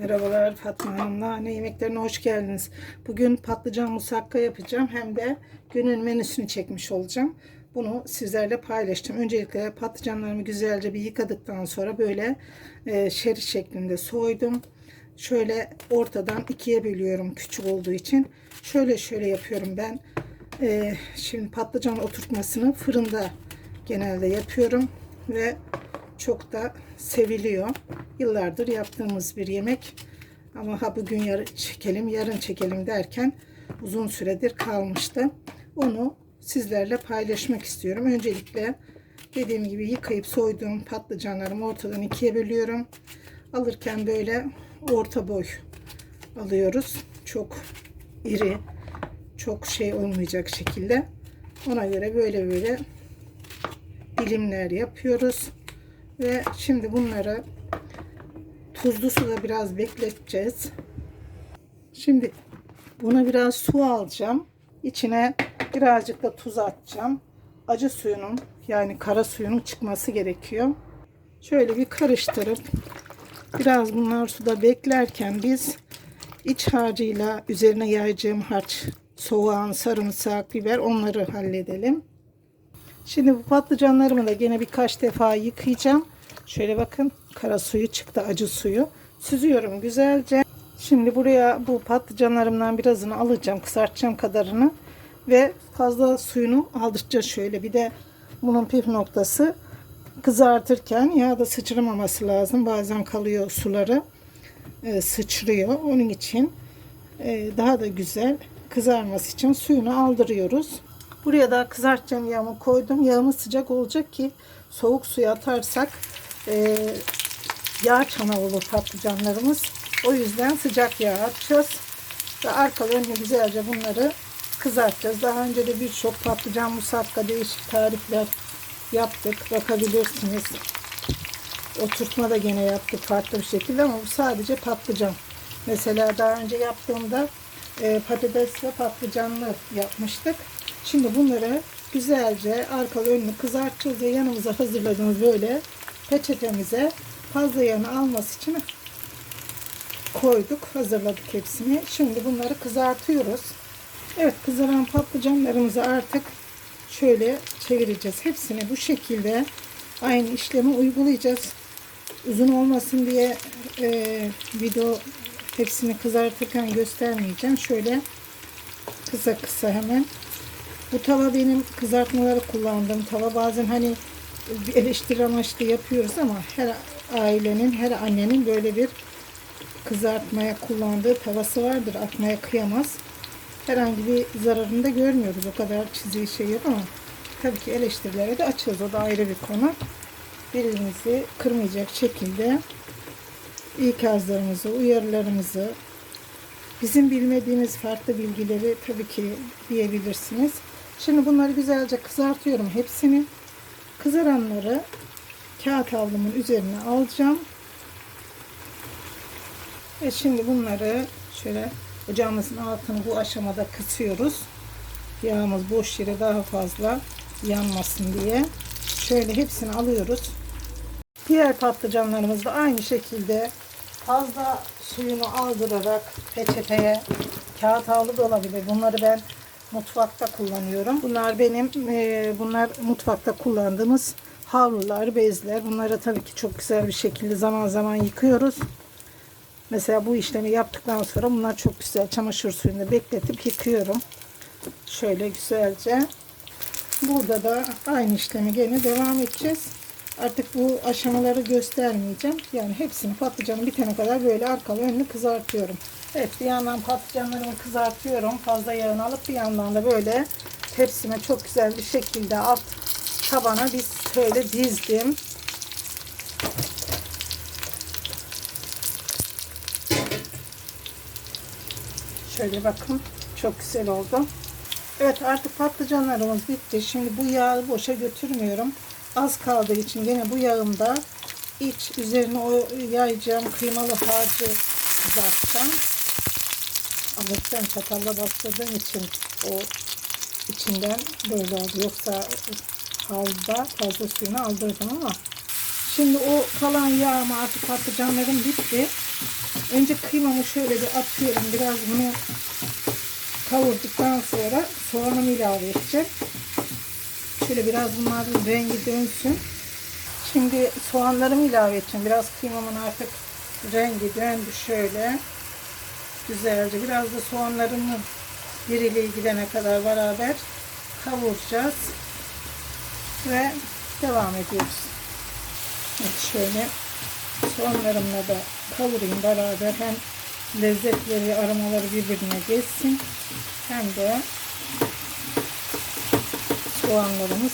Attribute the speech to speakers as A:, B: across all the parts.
A: Merhabalar Fatma Hanım'la Anne Yemeklerine hoş geldiniz. Bugün patlıcan musakka yapacağım. Hem de günün menüsünü çekmiş olacağım. Bunu sizlerle paylaşacağım. Öncelikle patlıcanlarımı güzelce bir yıkadıktan sonra böyle e, şerit şeklinde soydum. Şöyle ortadan ikiye bölüyorum küçük olduğu için. Şöyle şöyle yapıyorum ben. E, şimdi patlıcan oturtmasını fırında genelde yapıyorum. Ve çok da seviliyor. Yıllardır yaptığımız bir yemek. Ama ha bugün yarın çekelim, yarın çekelim derken uzun süredir kalmıştı. Onu sizlerle paylaşmak istiyorum. Öncelikle dediğim gibi yıkayıp soyduğum patlıcanlarımı ortadan ikiye bölüyorum. Alırken böyle orta boy alıyoruz. Çok iri, çok şey olmayacak şekilde. Ona göre böyle böyle dilimler yapıyoruz. Ve şimdi bunları tuzlu suda biraz bekleteceğiz. Şimdi buna biraz su alacağım. İçine birazcık da tuz atacağım. Acı suyunun yani kara suyunun çıkması gerekiyor. Şöyle bir karıştırıp biraz bunlar suda beklerken biz iç harcıyla üzerine yayacağım harç, soğan, sarımsak, biber onları halledelim. Şimdi bu patlıcanlarımı da gene birkaç defa yıkayacağım. Şöyle bakın kara suyu çıktı acı suyu. Süzüyorum güzelce. Şimdi buraya bu patlıcanlarımdan birazını alacağım. Kısartacağım kadarını. Ve fazla suyunu aldıracağız şöyle. Bir de bunun püf noktası kızartırken yağda sıçramaması lazım. Bazen kalıyor suları. E, sıçrıyor. Onun için e, daha da güzel kızarması için suyunu aldırıyoruz. Buraya da kızartacağım yağımı koydum. Yağımız sıcak olacak ki soğuk suya atarsak e, yağ çana patlıcanlarımız. O yüzden sıcak yağ atacağız. Ve arka önüne güzelce bunları kızartacağız. Daha önce de birçok patlıcan musakka değişik tarifler yaptık. Bakabilirsiniz. Oturtma da gene yaptık farklı bir şekilde ama bu sadece patlıcan. Mesela daha önce yaptığımda e, patates ve patlıcanlı yapmıştık. Şimdi bunları güzelce arkalı önünü kızartacağız ve yanımıza hazırladığımız böyle peçetemize fazla yağını alması için koyduk. Hazırladık hepsini. Şimdi bunları kızartıyoruz. Evet kızaran patlıcanlarımızı artık şöyle çevireceğiz. Hepsini bu şekilde aynı işlemi uygulayacağız. Uzun olmasın diye e, video hepsini kızartırken göstermeyeceğim. Şöyle kısa kısa hemen bu tava benim kızartmaları kullandığım tava. Bazen hani eleştiri amaçlı yapıyoruz ama her ailenin, her annenin böyle bir kızartmaya kullandığı tavası vardır. Atmaya kıyamaz. Herhangi bir zararını da görmüyoruz. O kadar çizgi şey yok ama tabii ki eleştirilere de açığız. O da ayrı bir konu. Birbirimizi kırmayacak şekilde ikazlarımızı, uyarılarımızı, bizim bilmediğimiz farklı bilgileri tabii ki diyebilirsiniz. Şimdi bunları güzelce kızartıyorum hepsini. Kızaranları kağıt havlumun üzerine alacağım. Ve şimdi bunları şöyle ocağımızın altını bu aşamada kısıyoruz. Yağımız boş yere daha fazla yanmasın diye. Şöyle hepsini alıyoruz. Diğer patlıcanlarımız da aynı şekilde fazla suyunu aldırarak peçeteye kağıt havlu da olabilir. Bunları ben mutfakta kullanıyorum. Bunlar benim e, bunlar mutfakta kullandığımız havlular, bezler. Bunları tabii ki çok güzel bir şekilde zaman zaman yıkıyoruz. Mesela bu işlemi yaptıktan sonra bunlar çok güzel çamaşır suyunda bekletip yıkıyorum. Şöyle güzelce. Burada da aynı işlemi gene devam edeceğiz. Artık bu aşamaları göstermeyeceğim. Yani hepsini patlıcanın bitene kadar böyle arkalı önlü kızartıyorum. Evet bir yandan patlıcanlarımı kızartıyorum. Fazla yağını alıp bir yandan da böyle tepsime çok güzel bir şekilde alt tabana biz şöyle dizdim. Şöyle bakın çok güzel oldu. Evet artık patlıcanlarımız bitti. Şimdi bu yağı boşa götürmüyorum. Az kaldığı için yine bu yağımda iç üzerine o yayacağım kıymalı harcı kızartacağım. Alırken çatalla bastırdığım için o içinden böyle oldu. Yoksa havluda fazla suyunu aldırdım ama şimdi o kalan yağımı artık patlıcanlarım bitti. Önce kıymamı şöyle bir atıyorum. Biraz bunu kavurduktan sonra soğanımı ilave edeceğim. Şöyle biraz bunların rengi dönsün. Şimdi soğanlarımı ilave edeceğim. Biraz kıymamın artık rengi döndü şöyle. Güzelce. Biraz da soğanlarımın diriliği gidene kadar beraber kavuracağız. Ve devam ediyoruz. Evet, şöyle soğanlarımla da kavurayım beraber. Hem lezzetleri, aromaları birbirine geçsin. Hem de soğanlarımız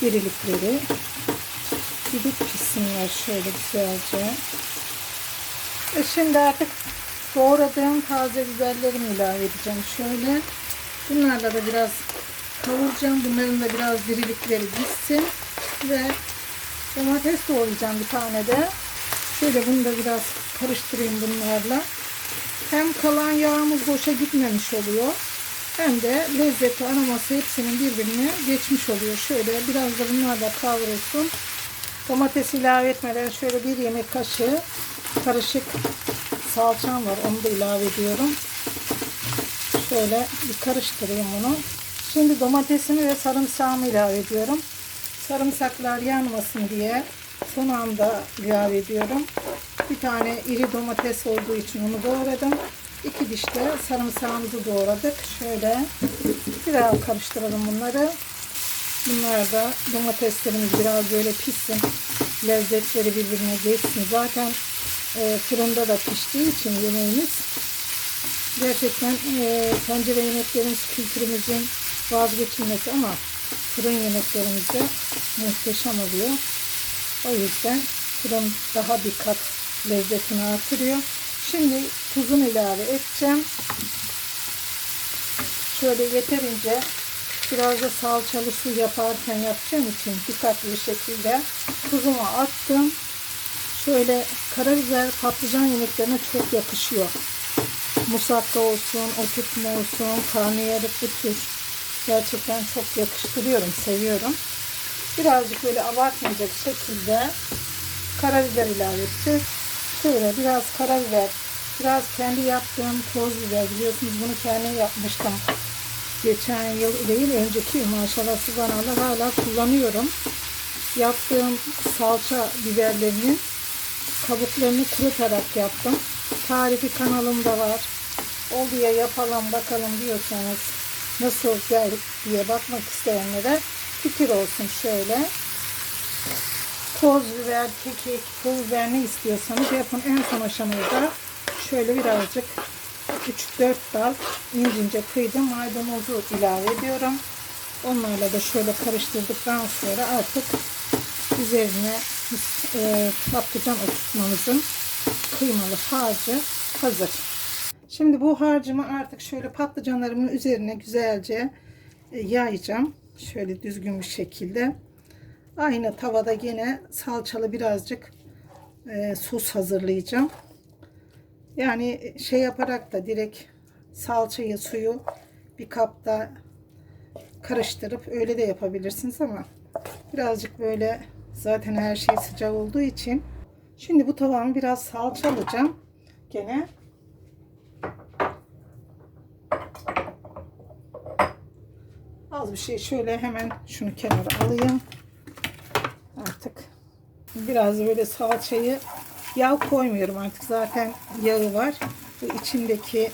A: dirilikleri gidip pişsinler şöyle güzelce. E şimdi artık doğradığım taze biberlerimi ilave edeceğim. Şöyle bunlarla da biraz kavuracağım. Bunların da biraz dirilikleri gitsin. Ve domates doğrayacağım bir tane de. Şöyle bunu da biraz karıştırayım bunlarla. Hem kalan yağımız boşa gitmemiş oluyor. Hem de lezzeti aroması hepsinin birbirine geçmiş oluyor. Şöyle biraz da bunlar da kavrulsun. Domates ilave etmeden şöyle bir yemek kaşığı karışık salçam var. Onu da ilave ediyorum. Şöyle bir karıştırayım bunu. Şimdi domatesimi ve sarımsağımı ilave ediyorum. Sarımsaklar yanmasın diye son anda ilave ediyorum. Bir tane iri domates olduğu için onu doğradım. İki diş de sarımsağımızı doğradık. Şöyle biraz karıştıralım bunları. Bunlar da domateslerimiz biraz böyle pişsin. Lezzetleri birbirine geçsin. Zaten e, fırında da piştiği için yemeğimiz gerçekten e, tencere yemeklerimiz kültürümüzün vazgeçilmesi ama fırın yemeklerimiz de muhteşem oluyor. O yüzden fırın daha bir kat lezzetini artırıyor. Şimdi tuzunu ilave edeceğim. Şöyle yeterince biraz da salçalı su yaparken yapacağım için dikkatli bir şekilde tuzumu attım. Şöyle karabiber patlıcan yemeklerine çok yakışıyor. Musakka olsun, oturtma olsun, karnıyarık bu tür gerçekten çok yakıştırıyorum, seviyorum. Birazcık böyle abartmayacak şekilde karabiber ilave edeceğiz. Şöyle biraz karabiber, biraz kendi yaptığım toz biber biliyorsunuz bunu kendim yapmıştım. Geçen yıl değil, önceki maşallah subhanallah hala kullanıyorum. Yaptığım salça biberlerinin kabuklarını kurutarak yaptım. Tarifi kanalımda var. Oldu ya yapalım bakalım diyorsanız nasıl geldik diye bakmak isteyenlere fikir olsun şöyle. Toz biber, kekik, pul biber ne istiyorsanız yapın. En son aşamada şöyle birazcık 3-4 dal ince ince kıydım maydanozu ilave ediyorum. Onlarla da şöyle karıştırdıktan sonra artık üzerine e, patlıcan oturtmamızın kıymalı harcı hazır. Şimdi bu harcımı artık şöyle patlıcanlarımın üzerine güzelce e, yayacağım. Şöyle düzgün bir şekilde. Aynı tavada yine salçalı birazcık e, sos hazırlayacağım. Yani şey yaparak da direkt salçayı suyu bir kapta karıştırıp öyle de yapabilirsiniz ama birazcık böyle zaten her şey sıcak olduğu için. Şimdi bu tavamı biraz salça alacağım. Gene az bir şey şöyle hemen şunu kenara alayım biraz böyle salçayı yağ koymuyorum artık zaten yağı var bu içindeki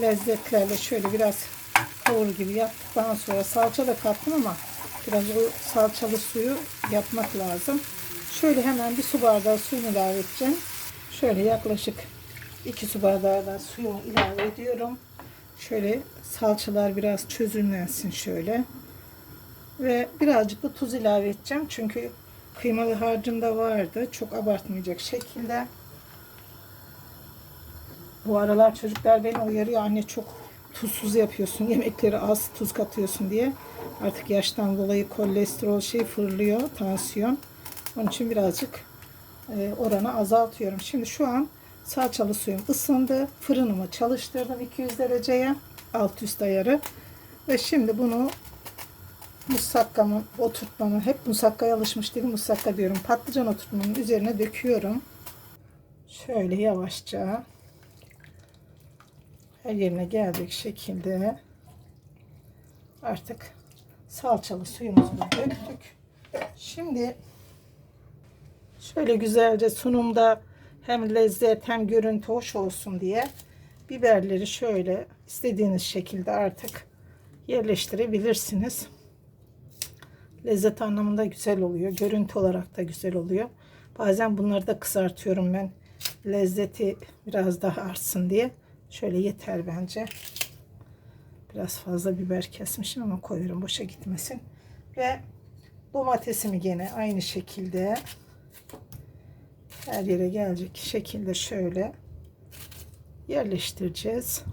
A: lezzetlerle şöyle biraz kavur gibi yaptıktan sonra salça da kattım ama biraz o salçalı suyu yapmak lazım. Şöyle hemen bir su bardağı suyunu ilave edeceğim. Şöyle yaklaşık 2 su bardağı da suyumu ilave ediyorum. Şöyle salçalar biraz çözümlensin şöyle. Ve birazcık da tuz ilave edeceğim. Çünkü kıymalı harcında vardı. Çok abartmayacak şekilde. Bu aralar çocuklar beni uyarıyor. Anne çok tuzsuz yapıyorsun. Yemekleri az tuz katıyorsun diye. Artık yaştan dolayı kolesterol şey fırlıyor. Tansiyon. Onun için birazcık e, oranı azaltıyorum. Şimdi şu an salçalı suyum ısındı. Fırınımı çalıştırdım 200 dereceye. Alt üst ayarı. Ve şimdi bunu musakkamı oturtmamı hep musakkaya alışmış değilim. Musakka diyorum. Patlıcan oturtmamın üzerine döküyorum. şöyle yavaşça her yerine gelecek şekilde artık salçalı suyumuzu döktük. Şimdi şöyle güzelce sunumda hem lezzet hem görüntü hoş olsun diye biberleri şöyle istediğiniz şekilde artık yerleştirebilirsiniz. Lezzet anlamında güzel oluyor. Görüntü olarak da güzel oluyor. Bazen bunları da kızartıyorum ben. Lezzeti biraz daha artsın diye. Şöyle yeter bence. Biraz fazla biber kesmişim ama koyuyorum boşa gitmesin. Ve domatesimi gene aynı şekilde her yere gelecek şekilde şöyle yerleştireceğiz.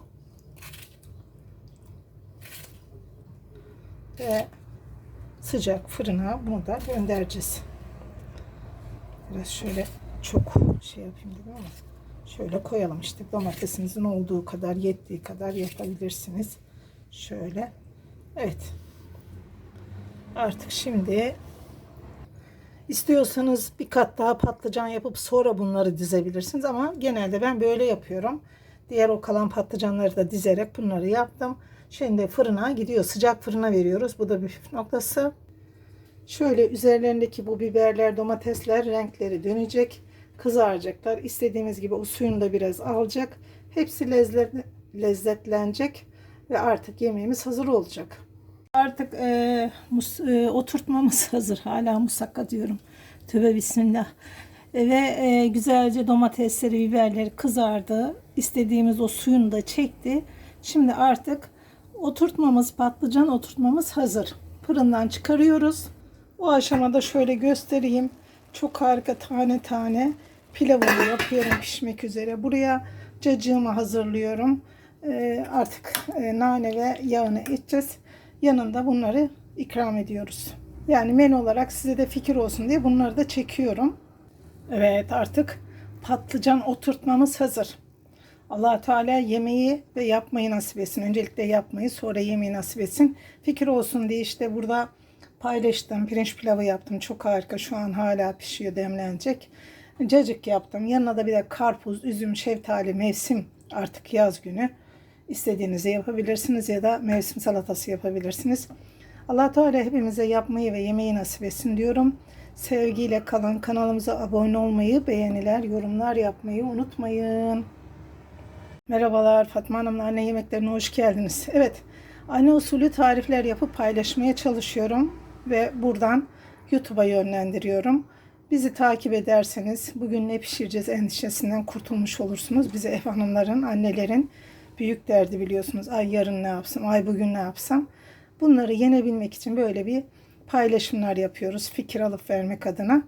A: Ve sıcak fırına bunu da göndereceğiz. Biraz şöyle çok şey yapayım dedim ama şöyle koyalım işte domatesinizin olduğu kadar yettiği kadar yapabilirsiniz. Şöyle. Evet. Artık şimdi istiyorsanız bir kat daha patlıcan yapıp sonra bunları dizebilirsiniz ama genelde ben böyle yapıyorum. Diğer o kalan patlıcanları da dizerek bunları yaptım. Şimdi fırına gidiyor. Sıcak fırına veriyoruz. Bu da bir püf noktası. Şöyle üzerlerindeki bu biberler, domatesler renkleri dönecek. Kızaracaklar. İstediğimiz gibi o suyunu da biraz alacak. Hepsi lezzet, lezzetlenecek. Ve artık yemeğimiz hazır olacak. Artık e, mus, e, oturtmamız hazır. Hala musakka diyorum. Tövbe bismillah. E, ve e, güzelce domatesleri, biberleri kızardı. İstediğimiz o suyunu da çekti. Şimdi artık oturtmamız, patlıcan oturtmamız hazır. Fırından çıkarıyoruz. O aşamada şöyle göstereyim. Çok harika tane tane pilavımı yapıyorum pişmek üzere. Buraya cacığımı hazırlıyorum. Ee, artık e, nane ve yağını edeceğiz. Yanında bunları ikram ediyoruz. Yani menü olarak size de fikir olsun diye bunları da çekiyorum. Evet artık patlıcan oturtmamız hazır. Allah Teala yemeği ve yapmayı nasip etsin. Öncelikle yapmayı sonra yemeği nasip etsin. Fikir olsun diye işte burada paylaştım. Pirinç pilavı yaptım. Çok harika. Şu an hala pişiyor demlenecek. Cacık yaptım. Yanına da bir de karpuz, üzüm, şeftali, mevsim artık yaz günü. İstediğinizi yapabilirsiniz ya da mevsim salatası yapabilirsiniz. allah Teala hepimize yapmayı ve yemeği nasip etsin diyorum. Sevgiyle kalın. Kanalımıza abone olmayı, beğeniler, yorumlar yapmayı unutmayın. Merhabalar Fatma Hanım'la anne yemeklerine hoş geldiniz. Evet, anne usulü tarifler yapıp paylaşmaya çalışıyorum ve buradan YouTube'a yönlendiriyorum. Bizi takip ederseniz bugün ne pişireceğiz endişesinden kurtulmuş olursunuz. Bize ev hanımların, annelerin büyük derdi biliyorsunuz. Ay yarın ne yapsam, ay bugün ne yapsam. Bunları yenebilmek için böyle bir paylaşımlar yapıyoruz. Fikir alıp vermek adına.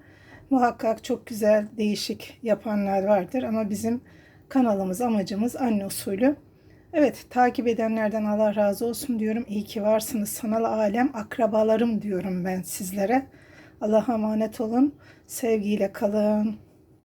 A: Muhakkak çok güzel, değişik yapanlar vardır ama bizim kanalımız, amacımız anne usulü. Evet, takip edenlerden Allah razı olsun diyorum. İyi ki varsınız. Sanal alem akrabalarım diyorum ben sizlere. Allah'a emanet olun. Sevgiyle kalın.